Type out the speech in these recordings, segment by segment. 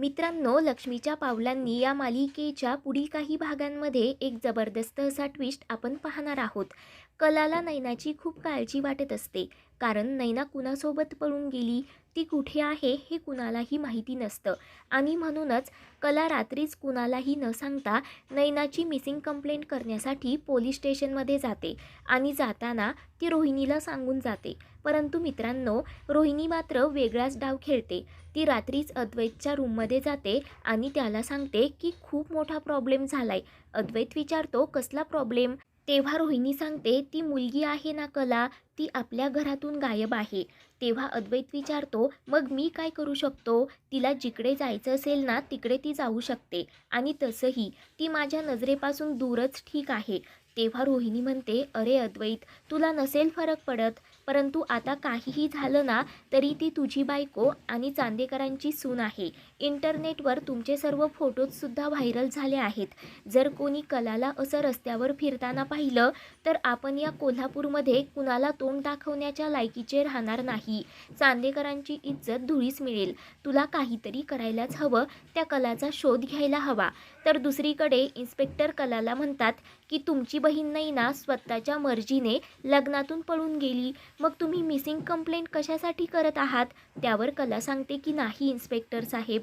मित्रांनो लक्ष्मीच्या पावलांनी या मालिकेच्या पुढील काही भागांमध्ये एक जबरदस्त असा ट्विस्ट आपण पाहणार आहोत. कलाला नैनाची खूप काळजी वाटत असते. कारण नैना कुणासोबत पळून गेली ती कुठे आहे हे कुणालाही माहिती नसतं. आणि म्हणूनच कला रात्रीच कुणालाही न सांगता नैनाची मिसिंग कंप्लेंट करण्यासाठी पोलीस स्टेशनमध्ये जाते आणि जाताना ती रोहिणीला सांगून जाते. परंतु मित्रांनो रोहिणी मात्र वेगळाच डाव खेळते. ती रात्रीच अद्वैतच्या रूममध्ये जाते आणि त्याला सांगते की खूप मोठा प्रॉब्लेम झालाय. अद्वैत विचारतो कसला प्रॉब्लेम तेव्हा रोहिणी सांगते ती मुलगी आहे ना कला ती आपल्या घरातून गायब आहे. तेव्हा अद्वैत विचारतो मग मी काय करू शकतो? तिला जिकडे जायचं असेल ना तिकडे ती जाऊ शकते. आणि तसंही ती माझ्या नजरेपासून दूरच ठीक आहे. तेव्हा रोहिणी म्हणते अरे अद्वैत तुला नसेल फरक पडत परंतु आता काहीही झालं ना तरी ती तुझी बायको आणि चांदेकरांची सून आहे. इंटरनेटवर तुमचे सर्व फोटोजसुद्धा व्हायरल झाले आहेत. जर कोणी कलाला असं रस्त्यावर फिरताना पाहिलं तर आपण या कोल्हापूरमध्ये कुणाला तोंड दाखवण्याच्या लायकीचे राहणार नाही. चांदेकरांची इज्जत धुळीस मिळेल. तुला काहीतरी करायलाच हवं त्या कलाचा शोध घ्यायला हवा. तर दुसरीकडे इन्स्पेक्टर कलाला म्हणतात की तुमची बहीण नाही ना स्वतःच्या मर्जीने लग्नातून पळून गेली. मग तुम्ही मिसिंग कंप्लेंट कशासाठी करत आहात? त्यावर कला सांगते की नाही इन्स्पेक्टर साहेब.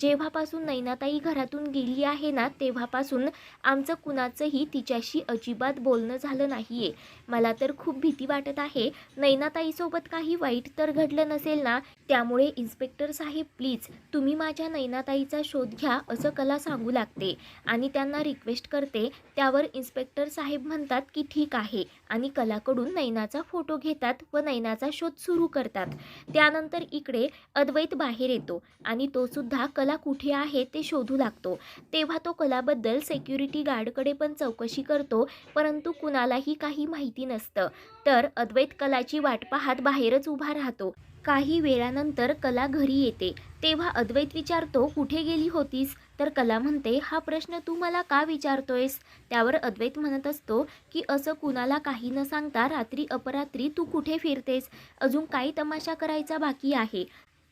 जेव्हापासून नैनाताई घरातून गेली आहे ना तेव्हापासून आमचं कुणाचंही तिच्याशी अजिबात बोलणं झालं नाही आहे मला तर खूप भीती वाटत आहे. नैनाताईसोबत काही वाईट तर घडलं नसेल ना? त्यामुळे इन्स्पेक्टर साहेब प्लीज तुम्ही माझ्या नैनाताईचा शोध घ्या असं कला सांगू लागते. आणि त्यांना रिक्वेस्ट करते त्यावर इन्स्पेक्टर साहेब म्हणतात की ठीक आहे. आणि कलाकडून नैनाचा फोटो घेतात व नैनाचा शोध सुरू करतात. त्यानंतर इकडे अद्वैत बाहेर येतो. आणि तो सुद्धा कला कुठे आहे ते शोधू लागतो. तेव्हा तो कलाबद्दल सेक्युरिटी गार्डकडे पण चौकशी करतो परंतु कुणालाही काही माहिती नसतं. तर अद्वैत कलाची वाट पाहत बाहेरच उभा राहतो. काही वेळानंतर कला घरी येते. तेव्हा अद्वैत विचारतो कुठे गेली होतीस? तर कला म्हणते हा प्रश्न तू मला का विचारतोयस? त्यावर अद्वैत म्हणत असतो की असं कुणाला काही न सांगता रात्री अपरात्री तू कुठे फिरतेस? अजून काही तमाशा करायचा बाकी आहे.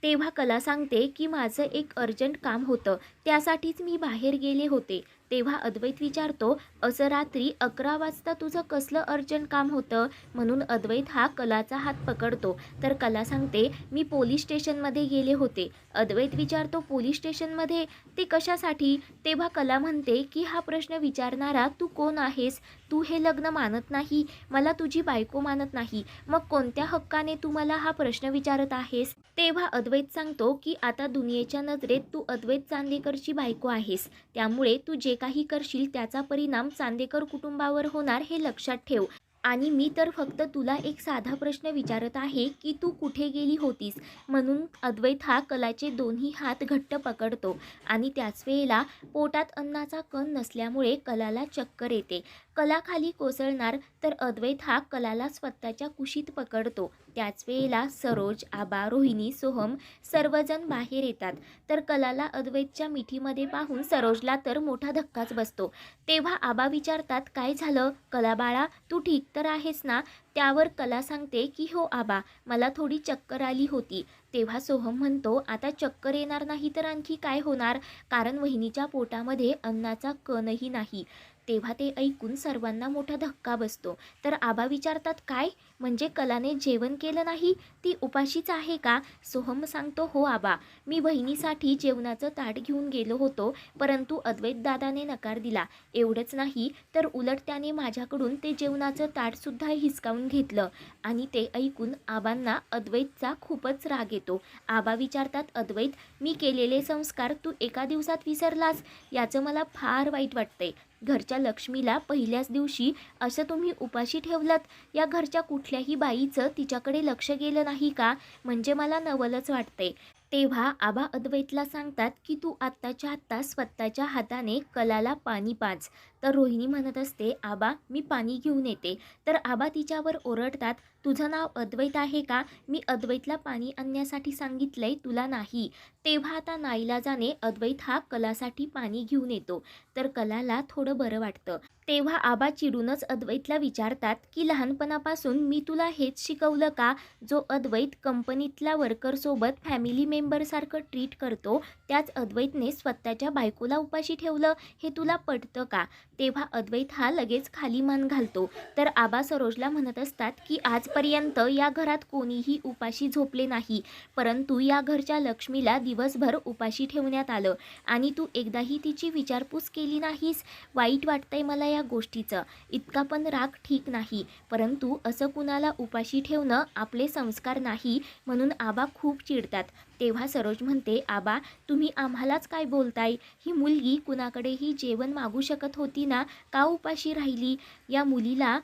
तेव्हा कला सांगते की माझं एक अर्जंट काम होतं. त्यासाठीच मी बाहेर गेले होते. तेव्हा अद्वैत विचारतो असं रात्री अकरा वाजता तुझं कसलं अर्जंट काम होतं? म्हणून अद्वैत हा कलाचा हात पकडतो. तर कला सांगते मी पोलीस स्टेशनमध्ये गेले होते. अद्वैत विचारतो पोलीस स्टेशनमध्ये? ते कशासाठी? तेव्हा कला म्हणते की हा प्रश्न विचारणारा तू कोण आहेस? तू हे लग्न मानत नाही मला तुझी बायको मानत नाही. मग कोणत्या हक्काने तू मला हा प्रश्न विचारत आहेस? तेव्हा अद्वैत सांगतो की आता दुनियेच्या नजरेत तू अद्वैत चांदेकरची बायको आहेस. त्यामुळे तू जे काही करशील त्याचा परिणाम चांदेकर कुटुंबावर होणार हे लक्षात ठेव. आणि मी तर फक्त तुला एक साधा प्रश्न विचारत आहे की तू कुठे गेली होतीस? म्हणून अद्वैत हा कलाचे दोन्ही हात घट्ट पकडतो. आणि त्याच वेळेला पोटात अन्नाचा कण नसल्यामुळे कलाला चक्कर येते. कलाखाली कोसळणार तर अद्वैत हा कलाला स्वतःच्या कुशीत पकडतो. त्याच वेळेला सरोज आबा रोहिणी सोहम सर्वजण बाहेर येतात. तर कलाला अद्वैतच्या मिठीमध्ये पाहून सरोजला तर मोठा धक्काच बसतो. तेव्हा आबा विचारतात काय झालं? कला बाळा तू ठीक तर आहेस ना? त्यावर कला सांगते की हो आबा मला थोडी चक्कर आली होती. तेव्हा सोहम म्हणतो आता चक्कर येणार नाही तर आणखी काय होणार? कारण वहिनीच्या पोटामध्ये अन्नाचा कणही नाही. तेव्हा ते ऐकून सर्वांना मोठा धक्का बसतो. तर आबा विचारतात काय? म्हणजे कलाने जेवण केलं नाही? ती उपाशीच आहे का? सोहम सांगतो हो आबा मी बहिणीसाठी जेवणाचं ताट घेऊन गेलो होतो परंतु अद्वैत दादाने नकार दिला. एवढंच नाही तर उलट त्याने माझ्याकडून ते जेवणाचं ताटसुद्धा हिसकावून घेतलं. आणि ते ऐकून आबांना अद्वैतचा खूपच राग येतो. आबा विचारतात अद्वैत मी केलेले संस्कार तू एका दिवसात विसरलास? याचं मला फार वाईट वाटतंय. घरच्या लक्ष्मीला पहिल्याच दिवशी असं तुम्ही उपाशी ठेवलात? या घरच्या कुठल्याही बाईचं तिच्याकडे लक्ष गेलं नाही का? म्हणजे मला नवलच वाटते. तेव्हा आबा अद्वैतला सांगतात की तू आत्ताच्या आत्ता स्वतःच्या हाताने कलाला पाणी पाच तर रोहिणी म्हणत असते आबा मी पाणी घेऊन येते. तर आबा तिच्यावर ओरडतात तुझं नाव अद्वैत आहे का? मी अद्वैतला पाणी आणण्यासाठी सांगितलंय तुला नाही. तेव्हा आता नाईलाजाने अद्वैत हा कलासाठी पाणी घेऊन येतो. तर कलाला थोडं बरं वाटतं. तेव्हा आबा चिडूनच अद्वैतला विचारतात की लहानपणापासून मी तुला हेच शिकवलं का? जो अद्वैत कंपनीतल्या वर्करसोबत फॅमिली मेंबरसारखं ट्रीट करतो त्याच अद्वैतने स्वतःच्या बायकोला उपाशी ठेवलं. हे तुला पटतं का? तेव्हा अद्वैत हा लगेच खाली मान घालतो. तर आबा सरोजला म्हणत असतात की आजपर्यंत या घरात कोणीही उपाशी झोपले नाही. परंतु या घरच्या लक्ष्मीला दिवसभर उपाशी ठेवण्यात आलं. आणि तू एकदाही तिची विचारपूस केली नाहीस? वाईट वाटतंय मला या गोष्टीचं. इतका पण राग ठीक नाही. परंतु असं कुणाला उपाशी ठेवणं आपले संस्कार नाही म्हणून आबा खूप चिडतात. तेव्हा सरोज म्हणते आबा तुम्ही आम्हालाच काय बोलताय? ही मुलगी कुणाकडेही जेवण मागू शकत होती ना? का उपाशी राहिली? या मुलीला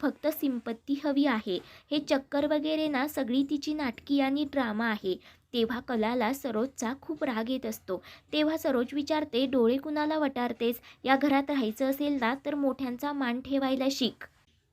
फक्त सिंपत्ती हवी आहे. हे चक्कर वगैरे ना सगळी तिची नाटकी आणि ड्रामा आहे. तेव्हा कलाला सरोजचा खूप राग येत असतो. तेव्हा सरोज विचारते डोळे कुणाला वटारतेस? या घरात राहायचं असेल ना तर मोठ्यांचा मान ठेवायला शिक.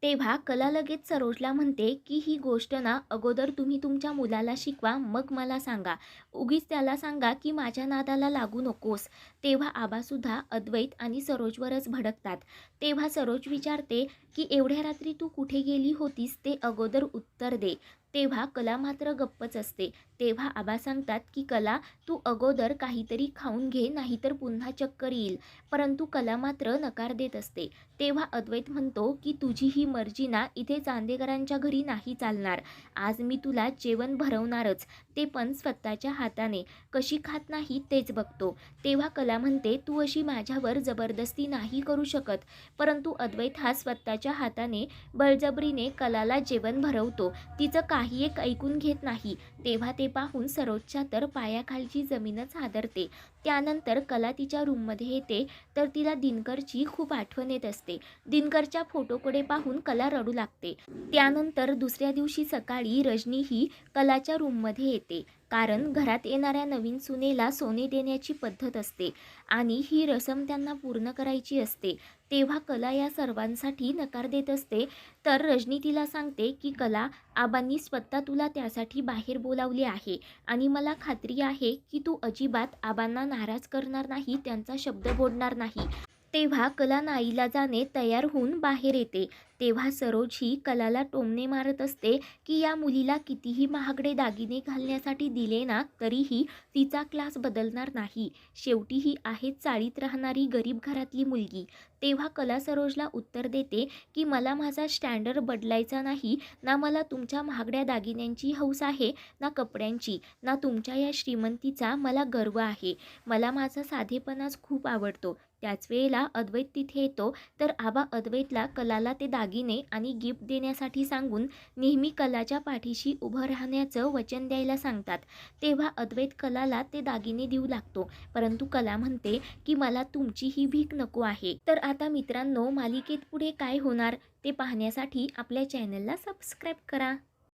तेव्हा कला लगेच सरोजला म्हणते की ही गोष्ट ना अगोदर तुम्ही तुमच्या मुलाला शिकवा मग मला सांगा. उगीच त्याला सांगा की माझ्या नादाला लागू नकोस. तेव्हा आबासुद्धा अद्वैत आणि सरोजवरच भडकतात. तेव्हा सरोज विचारते की एवढ्या रात्री तू कुठे गेली होतीस? ते अगोदर उत्तर दे. तेव्हा कला मात्र गप्पच असते. तेव्हा आबा सांगतात की कला तू अगोदर काहीतरी खाऊन घे नाहीतर पुन्हा चक्कर येईल. परंतु कला मात्र नकार देत असते. तेव्हा अद्वैत म्हणतो की तुझी ही मर्जी ना इथे चांदेकरांच्या घरी नाही चालणार. आज मी तुला जेवण भरवणारच. ते पण स्वतःच्या हाताने. कशी खात नाही तेच बघतो. तेव्हा कला म्हणते तू अशी माझ्यावर जबरदस्ती नाही करू शकत. परंतु अद्वैत हा स्वतःच्या हाताने बळजबरीने कलाला जेवण भरवतो. तिचं का काही एक ऐकून घेत नाही. तेव्हा ते पाहून सरोजच्या तर पायाखालची जमीनच हादरते. त्यानंतर कला तिच्या रूममध्ये येते तर तिला दिनकरची खूप आठवण येत असते. दिनकरच्या फोटोकडे पाहून कला रडू लागते. त्यानंतर दुसऱ्या दिवशी सकाळी रजनी ही कलाच्या रूममध्ये येते कारण घरात येणाऱ्या नवीन सुनेला सोने देण्याची पद्धत असते आणि ही रसम त्यांना पूर्ण करायची असते. तेव्हा कला या सर्वांसाठी नकार देत असते. तर रजनी तिला सांगते की कला आबांनी स्वतः तुला त्यासाठी बाहेर बोलावले आहे आणि मला खात्री आहे की तू अजिबात आबांना नाराज करणार नाही त्यांचा शब्द बोडणार नाही. तेव्हा कला नाईलाजाने तयार होऊन बाहेर येते. तेव्हा सरोज ही कलाला टोमणे मारत असते की या मुलीला कितीही महागडे दागिने घालण्यासाठी दिले ना तरीही तिचा क्लास बदलणार नाही. शेवटी ही आहे चाळीत राहणारी गरीब घरातली मुलगी. तेव्हा कला सरोजला उत्तर देते की मला माझा स्टँडर्ड बदलायचा नाही. ना मला तुमच्या महागड्या दागिन्यांची हौस आहे ना कपड्यांची. ना तुमच्या या श्रीमंतीचा मला गर्व आहे. मला माझा साधेपणाच खूप आवडतो. त्याच वेळेला अद्वैत तिथे येतो. तर आबा अद्वैतला कलाला ते दागिने आणि गिफ्ट देण्यासाठी सांगून नेहमी कलाच्या पाठीशी उभं राहण्याचं वचन द्यायला सांगतात. तेव्हा अद्वैत कलाला ते दागिने देऊ लागतो. परंतु कला म्हणते की मला तुमची ही भीक नको आहे. तर आता मित्रांनो मालिकेत पुढे काय होणार? ते पाहण्यासाठी आपल्या चॅनलला सबस्क्राईब करा.